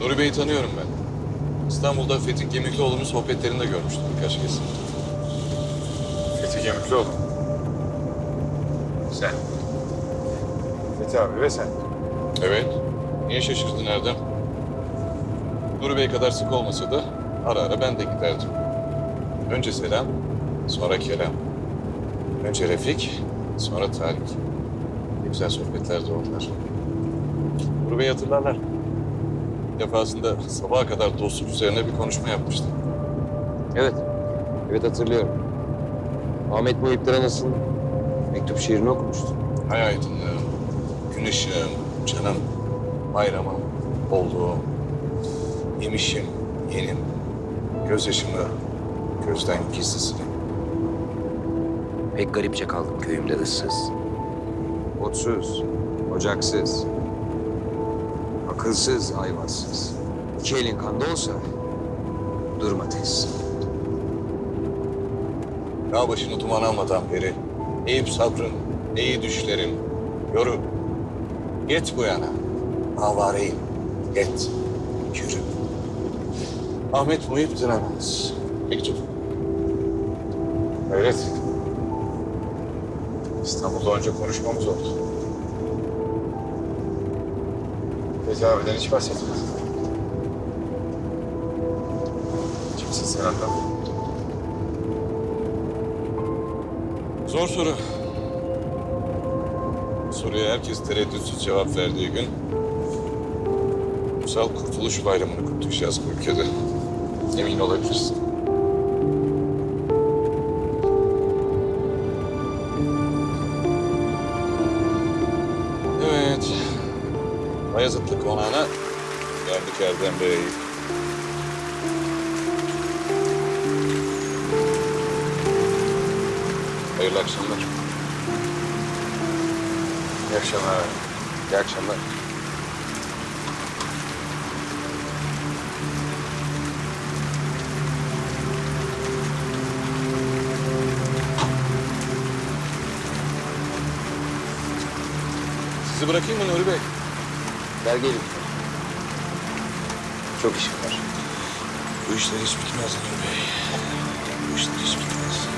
Nuri Bey'i tanıyorum ben. İstanbul'da Fethi Gemikli sohbetlerinde görmüştüm birkaç kez. Fethi Gemiklioğlu. Sen. Fethi abi ve sen. Evet. Niye şaşırdın Erdem? Nuri Bey kadar sık olmasa da ara ara ben de giderdim. Önce selam, sonra kelam. Önce Refik, sonra Tarık. Ne güzel sohbetlerdi onlar. Nuri Bey hatırlarlar. Defasında sabaha kadar dostluk üzerine bir konuşma yapmıştı. Evet. Evet hatırlıyorum. Ahmet Muhip'ten nasıl mektup şiirini okumuştu. Hay aydınlığım, gün ışığım, canım, bayramım, olduğum, yemişim, yenim, gözyaşımı gözden gizlisini. Pek garipçe kaldım köyümde ıssız. Otsuz, ocaksız, akılsız, ayvazsız. İki elin kanda olsa durma tez. Dağ başını duman almadan beri, eğip sabrın, eği düşlerim, yoru. Git bu yana, avareyim, git, yürü. Ahmet Muhip Direnmez. Mektup. Evet. İstanbul'da önce konuşmamız oldu. Fethi abiden hiç bahsetmez. Kimsin sen Hakan? Zor soru. Soruya herkes tereddütsüz cevap verdiği gün... ...Ulusal Kurtuluş Bayramı'nı kutlayacağız bu ülkede. Emin olabilirsin. Bayezidli konağına geldik Erdem Bey. Hayırlı akşamlar. İyi akşamlar. İyi akşamlar. Sizi bırakayım mı Nuri Bey? Gel gelin. Çok işim var. Bu işler hiç bitmez Nuri Bey. Bu işler hiç bitmez.